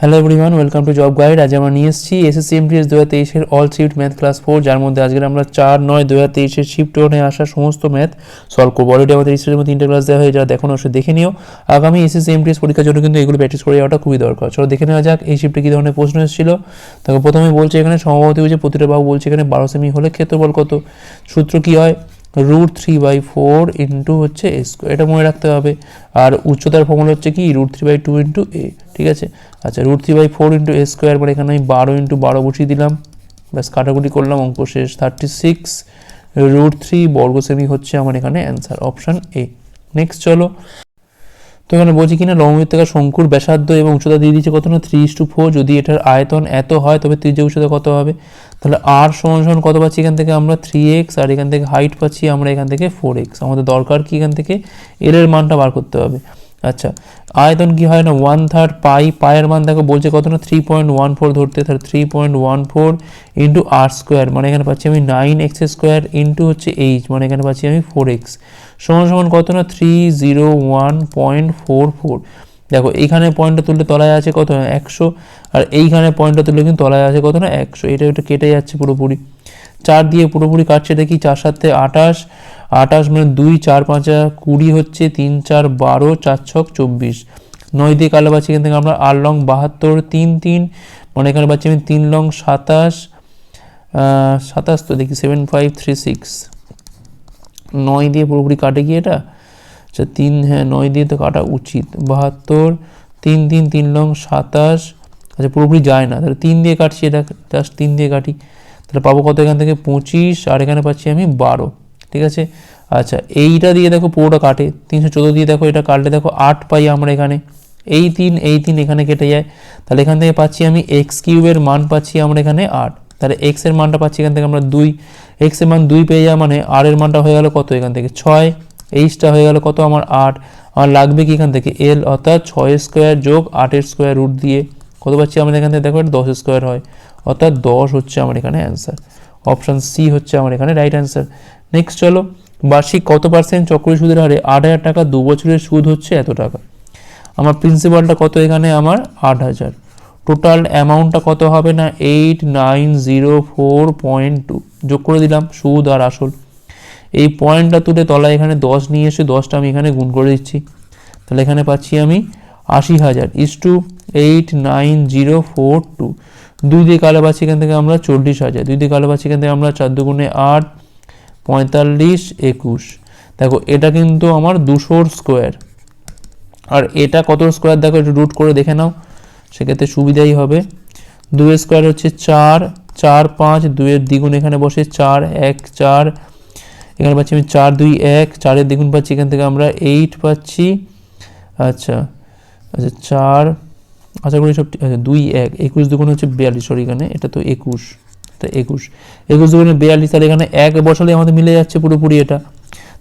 Hello everyone welcome to job guide আজ আমরা নিয়ে এসেছি এসএসসি এমটিএস দু হাজার তেইশের all shift math class four যার মধ্যে আজকে আমরা চার, নয় দু হাজার তেইশের শিফট ওয়ানে আসা সমস্ত ম্যাথ সলভ করব। অলরেডি আমাদের ইসের মধ্যে তিনটে ক্লাস দেওয়া হয়ে যারা দেখুন অবশ্যই দেখে নিও। আগামী এসএসসি এমটিএস পরীক্ষার জন্য কিন্তু এগুলো প্র্যাকটিস করে যাওয়াটা খুবই দরকার। চলো দেখে নেওয়া যাক এই শিফটে কী ধরনের প্রশ্ন এসেছিল। তাকে প্রথমে বলছে এখানে সমভাবতী হচ্ছে প্রতিটা বাহু বলছে এখানে বারো সেমি হলে ক্ষেত্রফল কত? সূত্র কী হয়? Root three by four into হচ্ছে এ স্কোয়ার এটা মনে রাখতে হবে। আর উচ্চতার ফর্মুলা হচ্ছে কি? Root three by two into A ঠিক আছে? আচ্ছা root three by four into A square মানে এখানে আমি বারো ইন্টু বারো বসিয়ে দিলাম। ব্যাস, কাটাকুটি করলাম, অঙ্ক শেষ। থার্টি সিক্স রুট থ্রি বর্গ সেমি হচ্ছে আমার এখানে অ্যান্সার অপশান এ নেক্সট চলো। তো এখানে বলছি কিনা লবমৃত্তিকা শঙ্কুর ব্যাসার্ধ এবং উচ্চতা দিয়ে দিচ্ছে কত না? থ্রি ইস টু ফোর, যদি এটার আয়তন এত হয়, তবে ত্রিজ্য উচ্চতা কত হবে? তাহলে আর সমান সমান কত পাচ্ছি এখান থেকে আমরা? থ্রি এক্স আর এখান থেকে হাইট পাচ্ছি আমরা এখান থেকে ফোর এক্স আমাদের দরকার কি এখান থেকে? এর এর মানটা বার করতে হবে। আচ্ছা আয়তন কি হয় না? ওয়ান থার্ড পাই পায়ের মান দেখো, বলছে কত না? থ্রি পয়েন্ট ওয়ান ফোর ধরতে, তাহলে three point one four into R square মানে এখানে পাচ্ছি আমি নাইন এক্স স্কোয়ার ইন্টু হচ্ছে এইচ মানে এখানে পাচ্ছি আমি ফোর এক্স সমান সমান কত না? Three zero one point four four দেখো, এইখানে পয়েন্টটা তুললে তলায় আছে কত? না একশো। আর এইখানে পয়েন্টটা তুললে কিন্তু তলায় আছে কত না? একশো। এটা ওটা কেটে যাচ্ছে পুরোপুরি। চার দিয়ে পুরোপুরি কাটছে, দেখি চার সাথে আঠাশ আঠাশ মানে দুই, চার পাঁচা কুড়ি হচ্ছে, তিন, চার, বারো, চার, ছক, চব্বিশ। নয় দিয়ে কালো পাচ্ছি এখান থেকে আমরা আট লং বাহাত্তর, তিন তিন মানে এখানে পাচ্ছি আমি তিন লং সাতাশ সাতাশ তো দেখি সেভেন ফাইভ থ্রি সিক্স নয় দিয়ে পুরোপুরি কাটে কি এটা? আচ্ছা তিন হ্যাঁ নয় দিয়ে তো কাটা উচিত। বাহাত্তর, তিন তিন তিন লং সাতাশ। আচ্ছা পুরোপুরি যায় না। তাহলে তিন দিয়ে কাটছি এটা জাস্ট তিন দিয়ে কাটি। তাহলে পাবো কত? এখান থেকে পঁচিশ, আর এখানে পাচ্ছি আমি বারো। ঠিক আছে? আচ্ছা এইটা দিয়ে দেখো পুরোটা কাটে। তিনশো চোদ্দ দিয়ে দেখো, এটা কাটলে দেখো আট পাই আমরা এখানে। এই তিন এই তিন এখানে কেটে যায়। তাহলে এখান থেকে পাচ্ছি আমি এক্স কিউবের মান পাচ্ছি আমরা এখানে আট। তাহলে এক্সের মানটা পাচ্ছি এখান থেকে আমরা দুই। এক্সের মান দুই পেয়ে যাওয়া মানে আর এর মানটা হয়ে গেল কত এখান থেকে? ছয়। এইচটা হয়ে গেল কত? আমার আট। আমার লাগবে কি এখান থেকে? এল অর্থাৎ ছয় স্কোয়ার যোগ আটের স্কোয়ার রুট দিয়ে। কত পাচ্ছি আমাদের এখান থেকে? দেখো দশ স্কোয়ার হয়। অর্থাৎ দশ হচ্ছে আমার এখানে অ্যান্সার অপশান সি হচ্ছে আমার এখানে রাইট অ্যান্সার নেক্সট চলো, বার্ষিক কত পার্সেন্ট চক্রী সুদের হারে আট হাজার টাকা দু বছরের সুদ হচ্ছে এত টাকা? আমার প্রিন্সিপালটা কত এখানে? আমার আট হাজার। টোটাল অ্যামাউন্টটা কত হবে না? Eight nine zero four point two যোগ করে দিলাম, সুদ আর আসল। এই পয়েন্টটা তুলে তলায় এখানে দশ নিয়ে এসে দশটা আমি এখানে গুণ করে দিচ্ছি। তাহলে এখানে পাচ্ছি আমি আশি হাজার। Is to eight nine zero four two দুই দিয়ে কালো পাচ্ছি এখান থেকে আমরা চল্লিশ হাজার। দুই দিয়ে কালো পাচ্ছি এখান থেকে আমরা চার দুগুণে আট, পঁয়তাল্লিশ, একুশ। দেখো, এটা কিন্তু আমার দুশোর স্কোয়ার আর এটা কত স্কোয়ার দেখো, একটু রুট করে দেখে নাও। সেক্ষেত্রে সুবিধাই হবে। দুই স্কোয়ার হচ্ছে চার চার পাঁচ, দুইয়ের দ্বিগুণ এখানে বসে চার, এক, চার। এখানে পাচ্ছি আমি চার, দুই, এক। চারের দ্বিগুণ পাচ্ছি এখান থেকে আমরা এইট পাচ্ছি। আচ্ছা আচ্ছা চার আশা করি সব আচ্ছা দুই এক, একুশ দুগুণ হচ্ছে বিয়াল্লিশ সরি এখানে, এটা তো একুশ, তা একুশ একুশ দুগুণে বিয়াল্লিশ, তাহলে এখানে এক বসালে আমাদের মিলে যাচ্ছে পুরোপুরি এটা,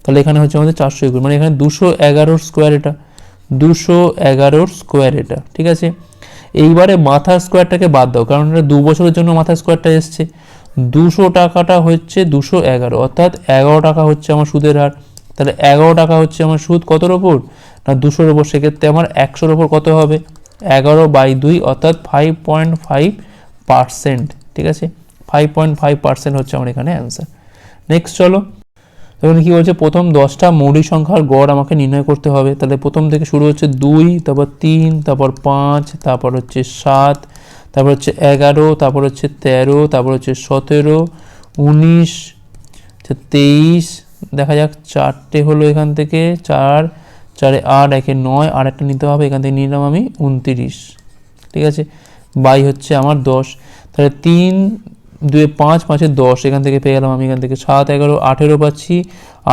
তাহলে এখানে হচ্ছে আমাদের চারশো একুশ মানে এখানে দুশো এগারোর স্কোয়ার এটা, দুশো এগারোর স্কোয়ার এটা, ঠিক আছে? এইবারে মাথার স্কোয়ারটাকে বাদ দাও, কারণ এটা দু বছরের জন্য মাথার স্কোয়ারটা এসছে, দুশো টাকাটা হচ্ছে দুশো এগারো, অর্থাৎ এগারো টাকা হচ্ছে আমার সুদের হার, তাহলে এগারো টাকা হচ্ছে আমার সুদ কতর ওপর? না দুশোর ওপর, সেক্ষেত্রে আমার একশোর ওপর কত হবে? এগারো বাই দুই অর্থাৎ ফাইভ পয়েন্ট ফাইভ পার্সেন্ট ঠিক আছে? ফাইভ পয়েন্ট ফাইভ পার্সেন্ট হচ্ছে আমার এখানে অ্যান্সার নেক্সট চলো। তখন কি বলছে? প্রথম দশটা মৌলিক সংখ্যার গড় আমাকে নির্ণয় করতে হবে। তাহলে প্রথম থেকে শুরু হচ্ছে দুই, তারপর তিন, তারপর পাঁচ, তারপর হচ্ছে সাত, তারপর হচ্ছে এগারো, তারপর হচ্ছে তেরো, তারপর হচ্ছে সতেরো, উনিশ তেইশ। দেখা যাক, চারটে হলো এখান থেকে, চার চারে আট, একে নয়, আর একটা নিতে হবে, এখান থেকে নিলাম আমি উনতিরিশ। ঠিক আছে? বাই হচ্ছে আমার দশ। তাহলে তিন, দুয়ে পাঁচ, পাঁচে দশ, এখান থেকে পেয়ে গেলাম আমি, এখান থেকে সাত, এগারো, আঠেরো পাচ্ছি।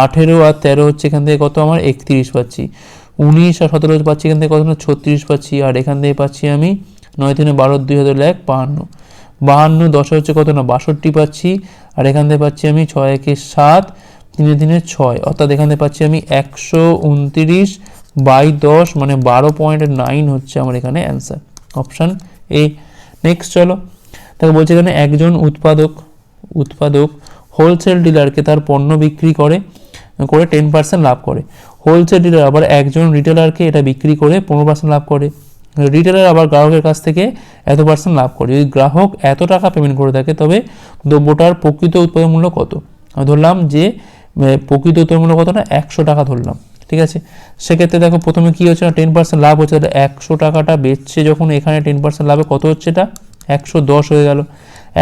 আঠেরো আর তেরো হচ্ছে এখান থেকে কত? আমার একত্রিশ পাচ্ছি। উনিশ আর সতেরো পাচ্ছি, এখান থেকে কত? না ছত্রিশ পাচ্ছি, আর এখান থেকে পাচ্ছি আমি নয় তিনে বারো, দুই হাজার এক, বাহান্ন। বাহান্ন, দশে হচ্ছে কত? না, বাষট্টি পাচ্ছি, আর এখান থেকে পাচ্ছি আমি ছয়, একে সাত তিনে তিনে ছয়। অর্থাৎ এখান পাচ্ছি আমি একশো উনতিরিশ বাই দশ মানে বারো পয়েন্ট নাইন হচ্ছে আমার এখানে অ্যান্সার অপশান এ নেক্সট চলো। তাকে বলছে এখানে একজন উৎপাদক উৎপাদক হোলসেল ডিলারকে তার পণ্য বিক্রি করে করে টেন পার্সেন্ট লাভ করে। হোলসেল ডিলার আবার একজন রিটেলারকে এটা বিক্রি করে পনেরো পার্সেন্ট লাভ করে। রিটেলার আবার গ্রাহকের কাছ থেকে এত পার্সেন্ট লাভ করে। যদি গ্রাহক এত টাকা পেমেন্ট করে থাকে, তবে দ্রব্যটার প্রকৃত উৎপাদন মূল্য কত? ধরলাম যে প্রকৃত মূল্য কত না? একশো টাকা ধরলাম। ঠিক আছে? সেক্ষেত্রে দেখো, প্রথমে কী হচ্ছে না? টেন পার্সেন্ট লাভ হচ্ছে। তাহলে একশো টাকাটা বেচছে যখন এখানে টেন পার্সেন্ট লাভে কত হচ্ছে এটা? একশো দশ হয়ে গেল।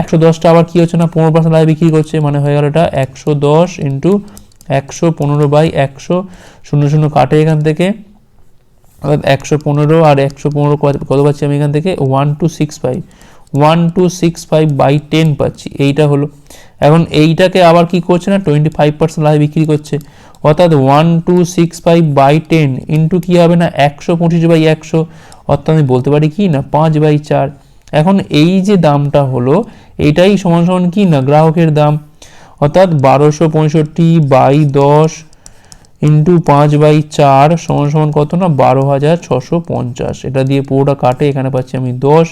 একশো দশটা আবার কী হচ্ছে না? পনেরো পার্সেন্ট লাভে বিক্রি করছে। মানে হয়ে গেল এটা একশো দশ ইন্টু একশো পনেরো বাই একশো শূন্য শূন্য কাটে এখান থেকে। অর্থাৎ একশো পনেরো আর একশো পনেরো কত পাচ্ছি আমি এখান থেকে? One two six five one two six five by ten পাচ্ছি। এইটা হলো। এখন এইটাকে আবার কি করছে না? টোয়েন্টি ফাইভ পার্সেন্ট লাভে বিক্রি করছে। অর্থাৎ one two six five by ten into কী হবে না? একশো পঁচিশ বাই একশো। অর্থাৎ আমি বলতে পারি কি না? পাঁচ বাই চার। এখন এই যে দামটা হলো এইটাই সমান সমান কি না? গ্রাহকের দাম। অর্থাৎ বারোশো পঁয়ষট্টি বাই দশ ইন্টু পাঁচ বাই চার সমান সমান কত না? বারো হাজার ছশো পঞ্চাশ। এটা দিয়ে পুরোটা কাটে। এখানে পাচ্ছি আমি দশ।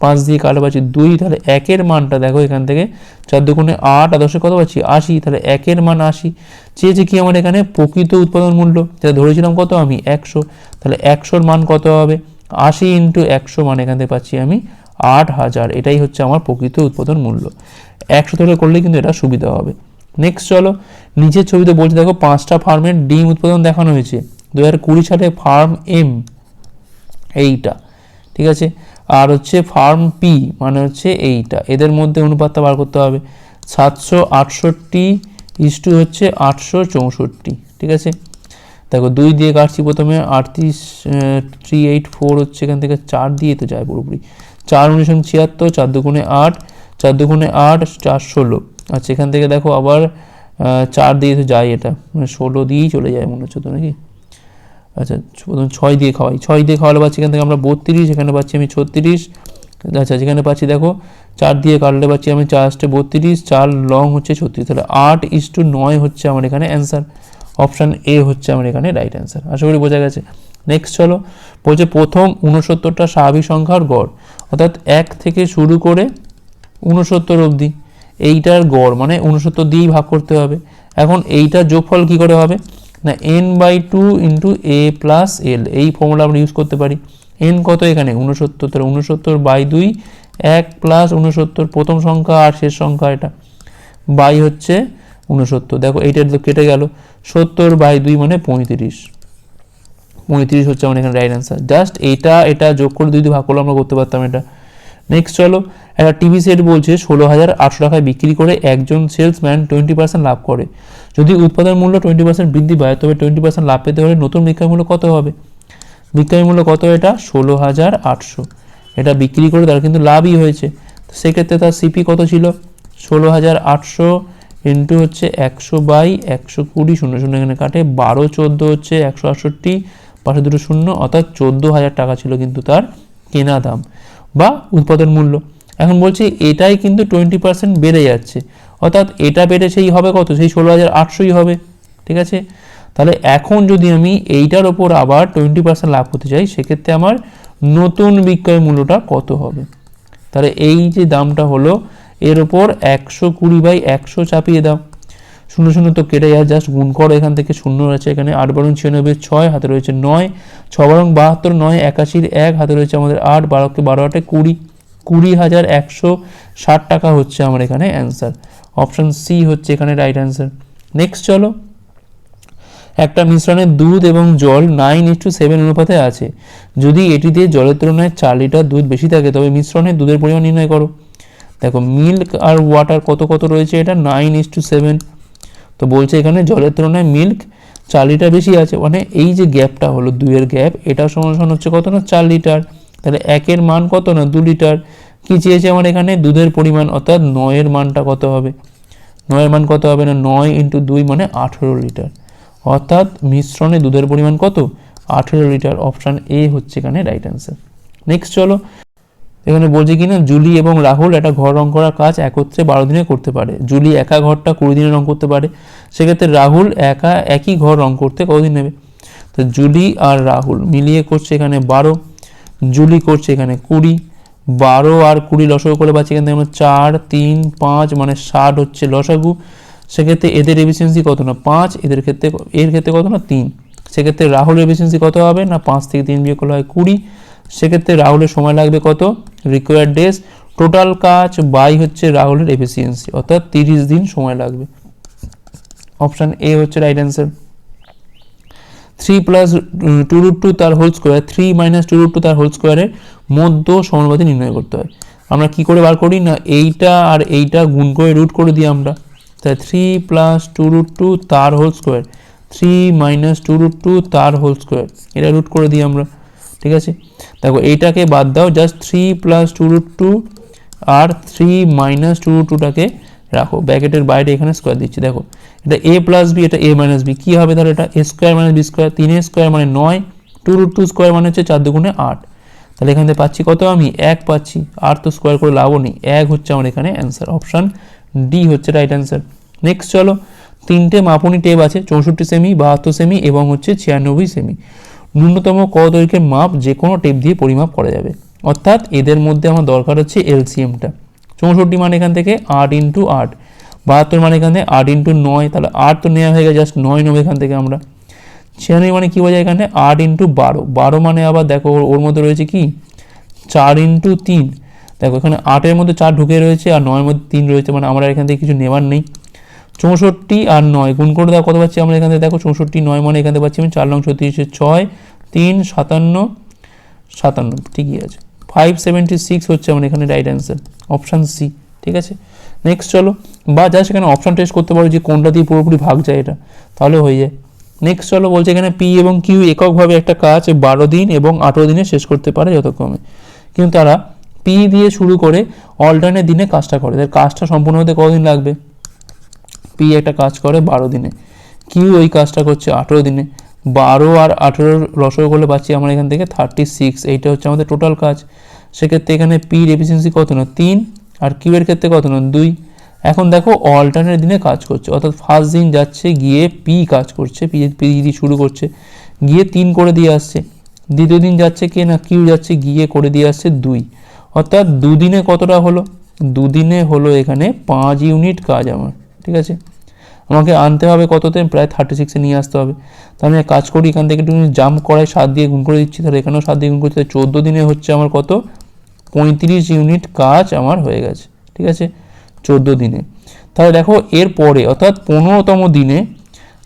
পাঁচ দিয়ে কাটে পাচ্ছি দুই, তাহলে একের মানটা দেখো এখান থেকে। চার দুগুণে আট আর দশে কত পাচ্ছি? আশি, তাহলে একের মান আশি। চেয়েছে কি আমার এখানে প্রকৃত উৎপাদন মূল্য? যেটা ধরেছিলাম কত? আমি একশো। তাহলে একশোর মান কত হবে? আশি ইন্টু একশো মান এখান থেকে পাচ্ছি আমি আট হাজার। এটাই হচ্ছে আমার প্রকৃত উৎপাদন মূল্য। একশো থেকে করলে কিন্তু এটা সুবিধা হবে। নেক্সট চলো, নিচের ছবিতে বলছে দেখো, পাঁচটা ফার্মের ডিম উৎপাদন দেখানো হয়েছে। দু হাজার কুড়ি সালে ফার্ম এম, এইটা। ঠিক আছে? আর হচ্ছে ফার্ম পি মানে হচ্ছে এইটা। এদের মধ্যে অনুপাতটা বার করতে হবে। সাতশো আটষট্টি ইস্টু হচ্ছে আটশো চৌষট্টি, ঠিক আছে? দেখো, দুই দিয়ে কাটছি প্রথমে, আটত্রিশ থ্রি এইট ফোর হচ্ছে এখান থেকে চার দিয়ে তো যায় পুরোপুরি। চার উনিশ ছিয়াত্তর, চার দুগুণে আট, চার দুগুণে আট, চার ষোলো। আচ্ছা এখান থেকে দেখো আবার চার দিয়ে তো যায় এটা। মানে ষোলো দিয়েই চলে যায় মনে হচ্ছে তো নাকি? আচ্ছা ছয় দিয়ে খাওয়াই। ছয় দিয়ে খাওয়ালে পাচ্ছি এখান থেকে আমরা বত্রিশ, এখানে পাচ্ছি আমি ছত্রিশ। আচ্ছা যেখানে পাচ্ছি দেখো, চার দিয়ে কাটলে পাচ্ছি আমি চার আসতে বত্রিশ, চার লং হচ্ছে ছত্রিশ। তাহলে আট ইস টু নয় হচ্ছে আমার এখানে অ্যান্সার। অপশান এ হচ্ছে আমার এখানে রাইট অ্যান্সার। আশা করি বোঝা গেছে। নেক্সট চলো, বলছে প্রথম উনসত্তরটা স্বাভাবিক সংখ্যার গড়। অর্থাৎ এক থেকে শুরু করে উনসত্তর অবধি, এইটার গড় মানে উনসত্তর দিয়েই ভাগ করতে হবে। এখন এইটার যোগফল কি করে হবে? না N by two into A plus L এই ফর্মুলা আমরা ইউজ করতে পারি। এন কত এখানে? উনসত্তর তাহলে উনসত্তর বাই দুই, এক প্লাস উনসত্তর প্রথম সংখ্যা আর শেষ সংখ্যা এটা। বাই হচ্ছে উনসত্তর দেখো এইটার তো কেটে গেল। সত্তর বাই দুই মানে পঁয়ত্রিশ। পঁয়ত্রিশ হচ্ছে আমার এখানে রাইট অ্যান্সার জাস্ট এটা এটা যোগ করে দুই ভাগ করলে আমরা করতে পারতাম এটা। নেক্সট চলো একটা টিভি সেট বলছে ষোলো হাজার আটশো টাকায় বিক্রি করে একজন সেলসম্যান টোয়েন্টি পার্সেন্ট লাভ করে। যদি উৎপাদন মূল্য টোয়েন্টি পার্সেন্ট বৃদ্ধি পায়, তবে টোয়েন্টি পার্সেন্ট লাভ পেতে হলে নতুন বিক্রয় মূল্য কত হবে? বিক্রয় মূল্য কত এটা? ষোলো হাজার আটশো। এটা বিক্রি করে তার কিন্তু লাভই হয়েছে। তো সেক্ষেত্রে তার সিপি কত ছিল? ষোলো হাজার আটশো ইন্টু হচ্ছে একশো বাই একশো কুড়ি, শূন্য শূন্য এখানে কাটে। বারো, চোদ্দ হচ্ছে একশো আটষট্টি, পাশে দুটো শূন্য, অর্থাৎ চোদ্দ হাজার টাকা ছিল কিন্তু তার কেনা দাম বা উৎপাদন মূল্য। এখন বলছি এটাই কিন্তু টোয়েন্টি পার্সেন্ট বেড়ে যাচ্ছে। অর্থাৎ এটা বেড়ে সেই হবে কত? সেই ষোলো হাজার আটশোই হবে। ঠিক আছে? তাহলে এখন যদি আমি এইটার ওপর আবার টোয়েন্টি পার্সেন্ট লাভ করতে চাই, সেক্ষেত্রে আমার নতুন বিক্রয় মূল্যটা কত হবে? তাহলে এই যে দামটা হলো, এর ওপর একশো কুড়ি বাই একশো চাপিয়ে দাও। শূন্য শূন্য তো কেটে যায় জাস্ট গুণ করো, এখান থেকে শূন্য রয়েছে এখানে আট বারং ছিয়ানব্বই ছয়, হাতে রয়েছে নয়, ছ বারং বাহাত্তর, নয়, একাশির এক, হাতে রয়েছে আমাদের আট, বারোকে বারো আটে কুড়ি। কুড়ি হাজার একশো ষাট টাকা হচ্ছে আমার এখানে অ্যান্সার অপশান সি হচ্ছে এখানে রাইট অ্যান্সার নেক্সট চলো। একটা মিশ্রণে দুধ এবং জল নাইন ইস টু সেভেন অনুপাতে আছে। যদি এটিতে জলের তুলনায় চার লিটার দুধ বেশি থাকে, তবে মিশ্রণে দুধের পরিমাণ নির্ণয় করো। দেখো মিল্ক আর ওয়াটার কত কত রয়েছে এটা নাইন ইস টু সেভেন তো বলছে এখানে জলের তুলনায় মিল্ক চার লিটার বেশি আছে। মানে এই যে গ্যাপটা হলো, দুইয়ের গ্যাপ এটা সমান হচ্ছে কত না? চার লিটার তাহলে একের মান কত না দু লিটার? কি চেয়েছে আমার এখানে? দুধের পরিমাণ, অর্থাৎ নয়ের মানটা কত হবে? নয়ের মান কত হবে না? নয় ইন্টু দুই মানে আঠেরো লিটার। অর্থাৎ মিশ্রণে দুধের পরিমাণ কত? আঠেরো লিটার। অপশান এ হচ্ছে এখানে রাইট অ্যান্সার নেক্সট চলো। এখানে বলছে কি না, জুলি এবং রাহুল একটা ঘর রং করার কাজ একত্রে বারো দিনে করতে পারে। জুলি একা ঘরটা কুড়ি দিনে রং করতে পারে। সেক্ষেত্রে রাহুল একা একই ঘর রং করতে কতদিন নেবে? তো জুলি আর রাহুল মিলিয়ে করছে এখানে বারো। জুলি করছে এখানে কুড়ি, বারো আর কুড়ি লসাগু করে পাচ্ছি এখান থেকে আমরা চার, তিন, পাঁচ মানে ষাট হচ্ছে লসাগু। সেক্ষেত্রে এদের এফিসিয়েন্সি কত না? পাঁচ, এদের ক্ষেত্রে, এর ক্ষেত্রে কত না? তিন। সেক্ষেত্রে রাহুল এফিসিয়েন্সি কত হবে না? পাঁচ থেকে তিন বিয়োগ করলে হয় কুড়ি। সেক্ষেত্রে রাহুলের সময় লাগবে কত? রিকোয়ার্ড ডেজ টোটাল কাজ বাই হচ্ছে রাহুলের এফিসিয়েন্সি অর্থাৎ তিরিশ দিন সময় লাগবে। অপশান এ হচ্ছে right answer three plus two root two তার whole square three minus two root two তার হোল স্কোয়ারের মধ্য সমানুপাতি নির্ণয় করতে হয়। আমরা কি করে বার করি না? এইটা আর এইটা গুণ করে রুট করে দিই আমরা। তাই three plus two root two তার whole square three minus two root two তার হোল স্কোয়ার এটা রুট করে দিই আমরা। ঠিক আছে? দেখো, এইটাকে বাদ দাও just three plus two root two আর থ্রি মাইনাস টু রুট টুটাকে রাখো ব্যাকেটের বাইরে এখানে স্কোয়ার দিচ্ছি, দেখো। এটা এ প্লাস বি এটা এ মাইনাস বি কী হবে তাহলে এটা? A square minus B square তিনের স্কোয়ার মানে নয় টু রুট টু স্কোয়ার মানে হচ্ছে চার দুগুণে আট। তাহলে এখান থেকে পাচ্ছি কত আমি? এক পাচ্ছি। আর তো স্কোয়ার করে লাভও নেই। এক হচ্ছে আমার এখানে অ্যান্সার অপশান ডি হচ্ছে রাইট অ্যান্সার নেক্সট চলো, তিনটে মাপনি টেপ আছে, চৌষট্টি সেমি বাহাত্তর সেমি এবং হচ্ছে ছিয়ানব্বই সেমি ন্যূনতম ক দৈর্ঘ্যের মাপ যে কোনো টেপ দিয়ে পরিমাপ করা যাবে। অর্থাৎ এদের মধ্যে আমার দরকার হচ্ছে এলসিএমটা। চৌষট্টি মানে এখান থেকে আট ইন্টু আট। বাহাত্তর মানে এখান থেকে আট ইন্টু নয়, তাহলে আট তো নেওয়া হয়ে গেছে জাস্ট নয় নেব এখান থেকে আমরা। ছিয়ানব্বই মানে কী বোঝায় এখানে? আট ইন্টু বারো। বারো মানে আবার দেখো, ওর- মধ্যে রয়েছে কি? চার ইন্টু তিন। দেখো, এখানে আটের মধ্যে চার ঢুকে রয়েছে আর নয়ের মধ্যে তিন রয়েছে মানে আমরা এখান থেকে কিছু নেওয়ার নেই। চৌষট্টি আর নয়, গুণ করে দাও, কত পাচ্ছি আমরা এখান থেকে? দেখো, চৌষট্টি, নয় মানে এখান থেকে পাচ্ছি আমি চার লং ছত্রিশে ছয়, তিন, সাতান্ন সাতান্ন, ঠিকই আছে। ফাইভ সেভেন্টি সিক্স হচ্ছে আমার এখানে রাইট অ্যান্সার অপশান সি ঠিক আছে? নেক্সট চলো, বা যা সেখানে অপশান টেস্ট করতে পারো যে কোনটা দিয়ে পুরোপুরি ভাগ যায় এটা, তাহলে হয়ে যায়। নেক্সট চলো বলছে এখানে পি এবং কিউ এককভাবে একটা কাজ বারো দিন এবং আঠেরো দিনে শেষ করতে পারে যথাক্রমে। কিন্তু তারা পি দিয়ে শুরু করে অল্টারনেট দিনে কাজটা করে। তাদের কাজটা সম্পূর্ণ হতে কতদিন লাগবে? পি একটা কাজ করে বারো দিনে। কিউ ওই কাজটা করছে আঠেরো দিনে। বারো আর আঠেরোর রসগো করলে পাচ্ছি আমরা এখান থেকে থার্টি সিক্স এইটা হচ্ছে আমাদের টোটাল কাজ। সেক্ষেত্রে এখানে পির এফিসিয়েন্সি কত না তিন। আর কিউ এর ক্ষেত্রে কত না দুই। এখন দেখো অল্টারনেট দিনে কাজ করছে। অর্থাৎ ফার্স্ট দিন যাচ্ছে, গিয়ে পি কাজ করছে পি পি দিয়ে শুরু করছে। গিয়ে তিন করে দিয়ে আসছে। দ্বিতীয় দিন যাচ্ছে কে না? কিউ যাচ্ছে, গিয়ে করে দিয়ে আসছে দুই। অর্থাৎ দুদিনে কতটা হলো? দুদিনে হলো এখানে পাঁচ ইউনিট কাজ আমার, ঠিক আছে? আমাকে আনতে হবে কততে প্রায় থার্টি সিক্সে নিয়ে আসতে হবে। তাহলে আমি এক কাজ করি, এখান থেকে একটু জাম্প করায় সাত দিয়ে গুণ করে দিচ্ছি। তাহলে এখানেও সাত দিয়ে গুণ করছি চোদ্দ দিনে হচ্ছে আমার কত? পঁয়ত্রিশ ইউনিট কাজ আমার হয়ে গেছে। ঠিক আছে? চোদ্দ দিনে। তাহলে দেখো, এর পরে, অর্থাৎ পনেরোতম দিনে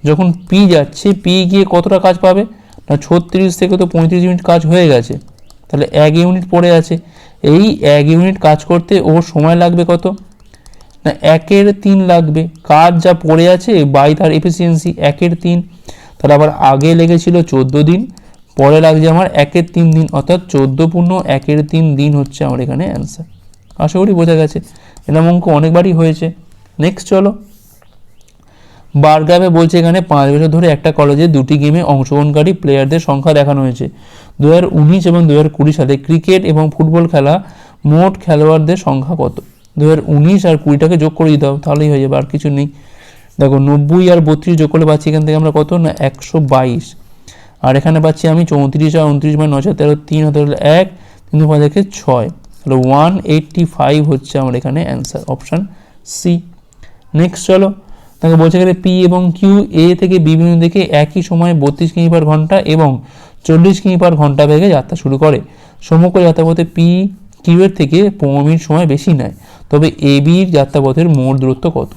যখন পি যাচ্ছে পি গিয়ে কতটা কাজ পাবে? না, ছত্রিশ থেকে তো পঁয়ত্রিশ ইউনিট কাজ হয়ে গেছে। তাহলে এক ইউনিট পড়ে আছে। এই এক ইউনিট কাজ করতে ওর সময় লাগবে কত? না, একের তিন লাগবে। কাজ যা পড়ে আছে বাই তার এফিসিয়েন্সি একের তিন। তাহলে আবার আগে লেগেছিল চোদ্দ দিন, পরে লাগছে আমার একের তিন দিন, অর্থাৎ চোদ্দ পূর্ণ একের তিন দিন হচ্ছে আমার এখানে অ্যান্সার আশা করি বোঝা গেছে। এরম অঙ্ক অনেকবারই হয়েছে। নেক্সট চলো। বারগ্রামে বলছে এখানে পাঁচ বছর ধরে একটা কলেজে দুটি গেমে অংশগ্রহণকারী প্লেয়ারদের সংখ্যা দেখানো হয়েছে। দু হাজার উনিশ এবং দু হাজার কুড়ি সালে ক্রিকেট এবং ফুটবল খেলা মোট খেলোয়াড়দের সংখ্যা কত? দু হাজার উনিশ আর কুড়িটাকে যোগ করে দিতে হবে, তাহলেই হয়ে যাবে, আর কিছু নেই। দেখো, নব্বই আর বত্রিশ যোগ করলে পাচ্ছি এখান থেকে আমরা কত? না, একশো বাইশ। আর এখানে পাচ্ছি আমি চৌত্রিশ আর উনত্রিশ মানে নশো তেরো, তিন, হতে হলে এক, তিন পাঁচ একে ছয়। তাহলে ওয়ান এইট্টি ফাইভ হচ্ছে আমার এখানে অ্যান্সার অপশান সি নেক্সট চলো তাকে বলছে গেলে পি এবং কিউ এ থেকে বিভিন্ন থেকে একই সময়ে বত্রিশ কিমি পার ঘণ্টা এবং চল্লিশ কিমি পার ঘণ্টা বেগে যাত্রা শুরু করে। সমগ্র যাত্রাপথে পি কিউ এর থেকে পনেরো মিনিট সময় বেশি নেয়। তবে এ বির যাত্রাপথের মোট দূরত্ব কত?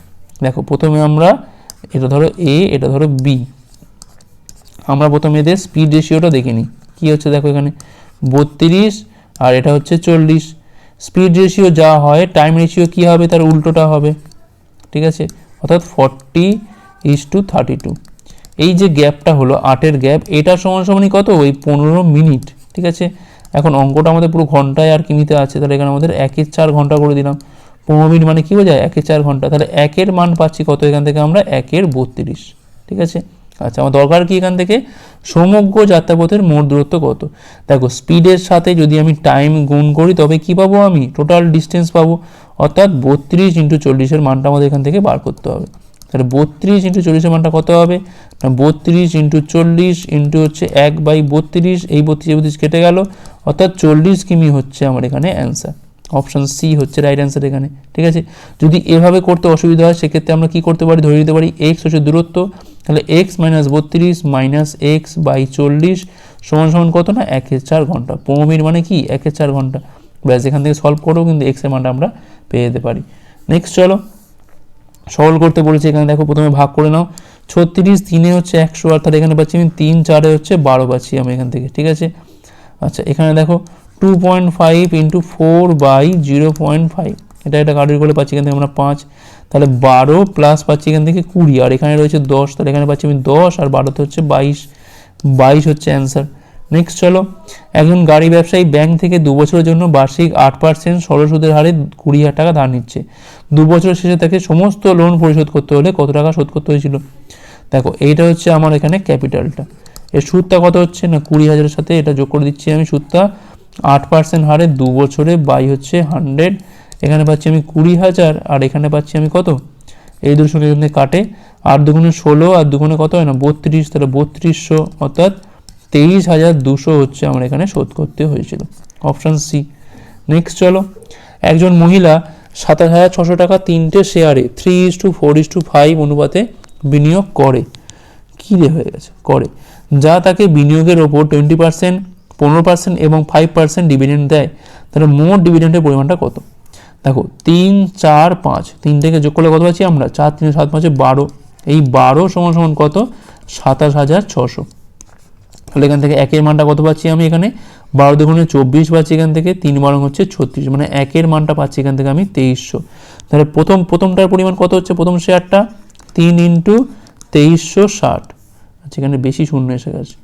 দেখো, প্রথমে আমরা এটা ধরো এ, এটা ধরো বি। আমরা প্রথমে এদের স্পিড রেশিওটা দেখে নিই। কী হচ্ছে দেখো এখানে? বত্রিশ আর এটা হচ্ছে চল্লিশ। স্পিড রেশিও যা হয় টাইম রেশিও কী হবে? তার উল্টোটা হবে। ঠিক আছে? অর্থাৎ forty is to thirty two এই যে গ্যাপটা হলো, আটের গ্যাপ এটা সমান সমানই কত? ওই পনেরো মিনিট। ঠিক আছে? এখন অঙ্কটা আমাদের পুরো ঘন্টায় আর কিমিতে আছে, তাহলে এখানে আমাদের একের চার ঘণ্টা করে দিলাম। পনেরো মিনিট মানে কী বোঝায়? একের চার ঘণ্টা। তাহলে একের মান পাচ্ছি কত? এখান থেকে আমরা একের বত্রিশ, ঠিক আছে? আচ্ছা আমার দরকার কি এখান থেকে? সমগ্র যাত্রাপথের মোট দূরত্ব কত? দেখো, স্পিডের সাথে যদি আমি টাইম গুণ করি, তবে কি পাবো আমি? টোটাল ডিস্টেন্স পাবো। অর্থাৎ বত্রিশ ইন্টু চল্লিশের মানটা আমাদের এখান থেকে বার করতে হবে। তাহলে বত্রিশ ইন্টু চল্লিশের মানটা কত হবে? বত্রিশ ইন্টু চল্লিশ ইন্টু হচ্ছে এক বাই বত্রিশ, এই বত্রিশ বত্রিশ কেটে গেল। অর্থাৎ চল্লিশ কিমি হচ্ছে আমার এখানে অ্যান্সার অপশান সি হচ্ছে রাইট অ্যান্সার এখানে, ঠিক আছে? যদি এভাবে করতে অসুবিধা হয়, সেক্ষেত্রে আমরা কি করতে পারি? ধরে দিতে পারি এক্স হচ্ছে দূরত্ব। তাহলে এক্স মাইনাস বত্রিশ মাইনাস এক্স বাই চল্লিশ সমান সমান কত না? একের চার ঘণ্টা। পনেরো মিনিট মানে কি? একের চার ঘণ্টা। ব্যাস, এখান থেকে সলভ করেও কিন্তু এক্সের মানটা আমরা পেয়ে যেতে পারি। নেক্সট চলো। সরল করতে বলেছি এখানে, দেখো প্রথমে ভাগ করে নাও। ছত্রিশ তিনে হচ্ছে একশো, অর্থাৎ এখানে পাচ্ছি আমি তিন, চারে হচ্ছে বারো পাচ্ছি আমি এখান থেকে, ঠিক আছে? আচ্ছা এখানে দেখো two point five into four by zero point five, এটা একটা কাটারি করে পাচ্ছি এখান থেকে আমরা পাঁচ, তাহলে বারো প্লাস পাচ্ছি এখান থেকে কুড়ি, আর এখানে রয়েছে দশ, তাহলে এখানে পাচ্ছি আমি দশ, আর বারোতে হচ্ছে বাইশ বাইশ হচ্ছে অ্যান্সার নেক্সট চলো। একজন গাড়ি ব্যবসায়ী ব্যাংক থেকে দু বছরের জন্য বার্ষিক আট পার্সেন্ট সরল সুদের হারে কুড়ি হাজার টাকা ধার নিচ্ছে। দু বছরের শেষে তাকে সমস্ত লোন পরিশোধ করতে হলে কত টাকা শোধ করতে হয়েছিল? দেখো, এইটা হচ্ছে আমার এখানে ক্যাপিটালটা এর সুদটা কত হচ্ছে? না, কুড়ি হাজারের সাথে এটা যোগ করে দিচ্ছি আমি সুদটা। আট পার্সেন্ট হারে দু বছরে বাই হচ্ছে হান্ড্রেড এখানে পাচ্ছি আমি কুড়ি হাজার, আর এখানে পাচ্ছি আমি কত? এই দুশো কাটে। আর দুগুণে ষোলো, আর দুগুণে কত হয় না? বত্রিশ, তাহলে বত্রিশশো, অর্থাৎ তেইশ হাজার দুশো হচ্ছে আমার এখানে শোধ করতে হয়েছিল। অপশান সি নেক্সট চলো। একজন মহিলা সাতাশ হাজার ছশো টাকা তিনটে শেয়ারে three is to four is to five অনুপাতে বিনিয়োগ করে। কী রে হয়ে গেছে? করে। যা তাকে বিনিয়োগের ওপর টোয়েন্টি পার্সেন্ট পনেরো পার্সেন্ট এবং ফাইভ পার্সেন্ট ডিভিডেন্ড দেয়, তাহলে মোট ডিভিডেন্ডের পরিমাণটা কত? দেখো, তিন, চার, পাঁচ, তিন থেকে যোগ করলে কত পাচ্ছি আমরা? চার, তিন, সাত, পাঁচে বারো। এই বারো সমান সমান কত? সাতাশ হাজার ছশো। তাহলে এখান থেকে একের মানটা কত পাচ্ছি আমি এখানে? বারো দুগুণে চব্বিশ পাচ্ছি এখান থেকে, তিন বারো হচ্ছে ছত্রিশ মানে একের মানটা পাচ্ছি এখান থেকে আমি তেইশশো। তাহলে প্রথম, প্রথমটার পরিমাণ কত হচ্ছে প্রথম শেয়ারটা? তিন ইন্টু তেইশশো ষাট। আচ্ছা এখানে বেশি শূন্য এসে গেছে,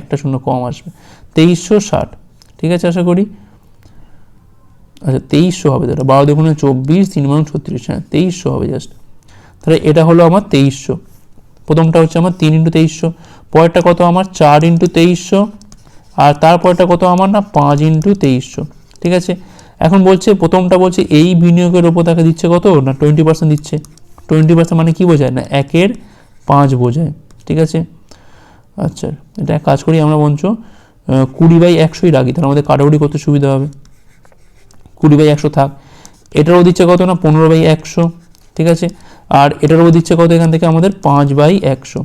একটা শূন্য কম আসবে। তেইশশো ষাট, ঠিক আছে আশা করি? আচ্ছা তেইশশো হবে তাহলে, বারো দুগুণে চব্বিশ, তিন বারো ছত্রিশ হ্যাঁ তেইশশো হবে জাস্ট তাহলে এটা হলো আমার তেইশশো। প্রথমটা হচ্ছে আমার তিন ইন্টু তেইশশো। পরেরটা কত আমার? চার ইন্টু তেইশশো। আর তারপরটা কত আমার না? পাঁচ ইন্টু তেইশশো। ঠিক আছে? এখন বলছে, প্রথমটা বলছে, এই বিনিয়োগের ওপর তাকে দিচ্ছে কত? না টোয়েন্টি পার্সেন্ট দিচ্ছে। টোয়েন্টি পার্সেন্ট মানে কী বোঝায়? না, একের পাঁচ বোঝায়। ঠিক আছে? আচ্ছা এটা এক কাজ করি আমরা বঞ্চ। কুড়ি বাই একশোই রাখি তাহলে আমাদের কাটাকুটি করতে সুবিধা হবে। কুড়ি বাই একশো থাক। এটারও দিচ্ছে কত না? পনেরো বাই একশো। ঠিক আছে? আর এটারও দিচ্ছে কত এখান থেকে? আমাদের পাঁচ বাই একশো।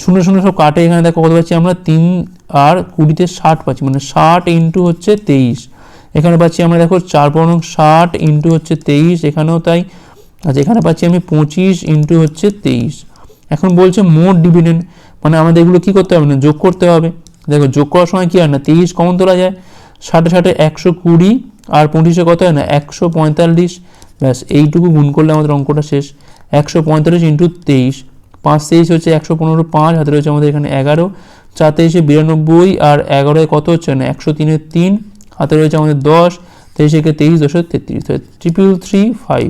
শূন্য শূন্য সব কাটে এখানে, দেখো কত পাচ্ছি আমরা? তিন আর কুড়িতে ষাট পাচ্ছি মানে ষাট ইন্টু হচ্ছে তেইশ। এখানে পাচ্ছি আমরা, দেখো, চার পনেরো ষাট ইন্টু হচ্ছে তেইশ, এখানেও তাই। আচ্ছা এখানে পাচ্ছি আমি পঁচিশ ইন্টু হচ্ছে তেইশ। এখন বলছে মোট ডিভিডেন্ড মানে আমাদের এগুলো কী করতে হবে না, যোগ করতে হবে। দেখো, যোগ করার সময় কী হয় না, তেইশ কমন তোলা যায়, ষাটে ষাটে একশো কুড়ি, আর পঁচিশে কত হয় না, একশো পঁয়তাল্লিশ। ব্যাস, এইটুকু গুণ করলে আমাদের অঙ্কটা শেষ, একশো পঁয়তাল্লিশ ইন্টু তেইশ। পাঁচ তেইশ হচ্ছে একশো পনেরো পাঁচ, হাতে রয়েছে আমাদের এখানে এগারো। চার তেইশে বিরানব্বই আর এগারোয় কত হচ্ছে? না, একশো তিনের তিন। হাতে রয়েছে আমাদের দশ। তেইশে তেইশ, দশো তেত্রিশ। ট্রিপল থ্রি ফাইভ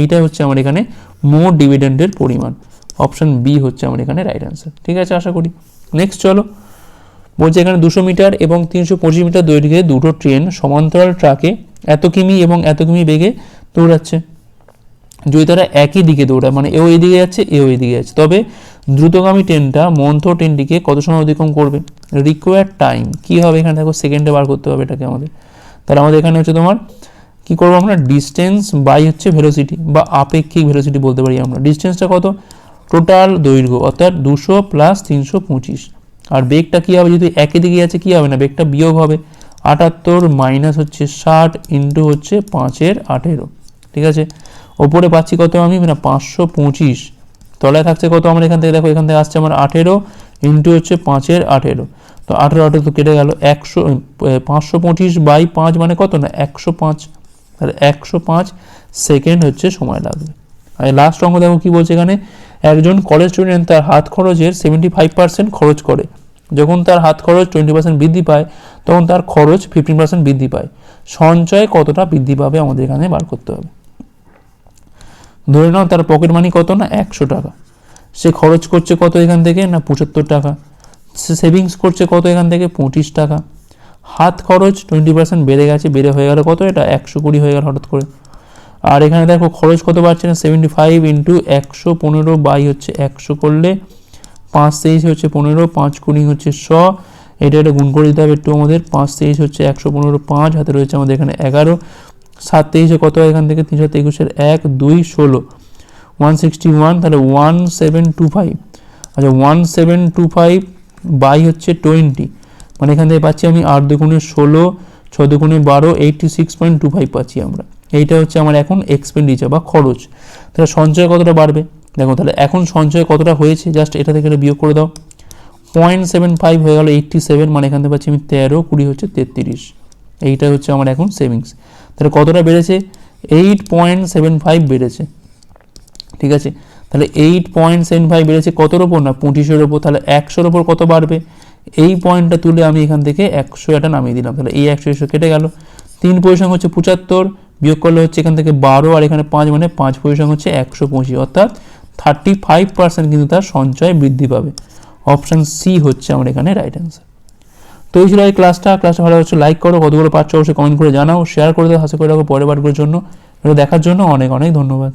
এইটাই হচ্ছে আমার এখানে মোট ডিভিডেন্ডের পরিমাণ। অপশন বি হচ্ছে আমার এখানে রাইট অ্যান্সার ঠিক আছে, আশা করি। নেক্সট চলো। বলছে এখানে দুশো মিটার এবং তিনশো পঁচিশ মিটার দৈর্ঘ্যে দুটো ট্রেন সমান্তরাল ট্রাকে এত কিমি এবং এত কিমি বেগে দৌড়াচ্ছে। যদি তারা একই দিকে দৌড়ায় মানে এও এদিকে যাচ্ছে, এও এদিকে যাচ্ছে। তবে দ্রুতগামী ট্রেনটা মন্থ ট্রেনটিকে কত সময় অতিক্রম করবে? রিকোয়ার্ড টাইম কী হবে এখানে? দেখো সেকেন্ডে বার করতে হবে এটাকে আমাদের। তাহলে আমাদের এখানে হচ্ছে তোমার, কি করব আমরা? ডিস্টেন্স বাই হচ্ছে ভেলোসিটি বা আপেক্ষিক ভেলোসিটি বলতে পারি আমরা। ডিস্টেন্সটা কত? টোটাল দৈর্ঘ্য, অর্থাৎ দুশো প্লাস তিনশো পঁচিশ। আর বেগটা কী হবে? যদি একই দিকে আছে কী হবে না? বেগটা বিয়োগ হবে। আটাত্তর মাইনাস হচ্ছে ষাট ইন্টু হচ্ছে পাঁচের আঠেরো। ঠিক আছে? ওপরে পাচ্ছি কত আমি? না পাঁচশো পঁচিশ। তলায় থাকছে কত? আমার এখান থেকে দেখো, এখান থেকে আসছে আমার আঠেরো ইন্টু হচ্ছে পাঁচের আঠেরো। তো আঠেরো আঠেরো তো কেটে গেল। একশো পাঁচশো পঁচিশ বাই পাঁচ মানে কত না? একশো পাঁচ। তাহলে একশো পাঁচ সেকেন্ড হচ্ছে সময় লাগবে। আর লাস্ট অঙ্ক দেখো কী বলছে এখানে? একজন কলেজ স্টুডেন্ট তার হাত খরচের সেভেন্টি ফাইভ পার্সেন্ট খরচ করে। যখন তার হাত খরচ টোয়েন্টি পার্সেন্ট বৃদ্ধি পায়, তখন তার খরচ ফিফটিন পার্সেন্ট বৃদ্ধি পায়। সঞ্চয় কতটা বৃদ্ধি পাবে আমাদের এখানে বার করতে হবে। ধরে নাও তার পকেট মানি কত না? একশো টাকা। সে খরচ করছে কত এখান থেকে? না পঁচাত্তর টাকা। সে সেভিংস করছে কত এখান থেকে? পঁচিশ টাকা। হাত খরচ টোয়েন্টি পার্সেন্ট বেড়ে গেছে। বেড়ে হয়ে গেল কত এটা? একশো কুড়ি হয়ে গেল হঠাৎ করে। আর এখানে দেখো, খরচ কত বাড়ছে না? সেভেন্টি ফাইভ ইন্টু একশো পনেরো বাই হচ্ছে একশো করলে পাঁচ তেইশ হচ্ছে পনেরো, পাঁচ কুড়ি হচ্ছে শ। এটা এটা গুণ করে দিতে হবে একটু আমাদের। পাঁচ তেইশ হচ্ছে একশো পনেরো, পাঁচ। হাতে রয়েছে আমাদের এখানে এগারো। সাত তেইশে কত হয় এখান থেকে? তিনশো একুশের এক, দুই, ষোলো। ওয়ান সিক্সটি ওয়ান, তাহলে ওয়ান সেভেন টু ফাইভ। আচ্ছা one seven two five by হচ্ছে টোয়েন্টি। মানে এখান থেকে পাচ্ছি আমি আট দুগুণে ষোলো, ছ দুগুণে বারো eighty six point two five পাচ্ছি আমরা। এইটা হচ্ছে আমার এখন এক্সপেন্ডিচার বা খরচ। তাহলে সঞ্চয় কতটা বাড়বে? দেখো, তাহলে এখন সঞ্চয় কতটা হয়েছে? জাস্ট এটা থেকে বিয়োগ করে দাও। পয়েন্ট সেভেন ফাইভ হয়ে গেল এইটটি সেভেন মানে এখান থেকে পাচ্ছি আমি তেরো, কুড়ি হচ্ছে তেত্রিশ। এইটা হচ্ছে আমার এখন সেভিংস তাহলে কতটা বেড়েছে? এইট পয়েন্ট সেভেন ফাইভ বেড়েছে। ঠিক আছে? তাহলে এইট পয়েন্ট সেভেন ফাইভ বেড়েছে কতর ওপর? না, পঁচিশের ওপর। তাহলে একশোর ওপর কত বাড়বে? এই পয়েন্টটা তুলে আমি এখান থেকে একশো এটা নামিয়ে দিলাম। তাহলে এই একশো একশো কেটে গেল। তিন পয়সা হচ্ছে পঁচাত্তর, বিয়োগ করলে হচ্ছে এখান থেকে বারো, আর এখানে পাঁচ মানে পাঁচ পয়সা হচ্ছে একশো পঁচিশ। অর্থাৎ থার্টি ফাইভ পার্সেন্ট কিন্তু তার সঞ্চয় বৃদ্ধি পাবে। অপশান সি হচ্ছে আমার এখানে রাইট অ্যান্সার তো এই ছিল এই ক্লাসটা ক্লাসটা ভালো হচ্ছে লাইক করো, কতগুলো পাচ্ছ অবশ্যই কমেন্ট করে জানাও শেয়ার করে দাও হাসি করে রাখো পরের বারগুলোর জন্য দেখার জন্য অনেক অনেক ধন্যবাদ।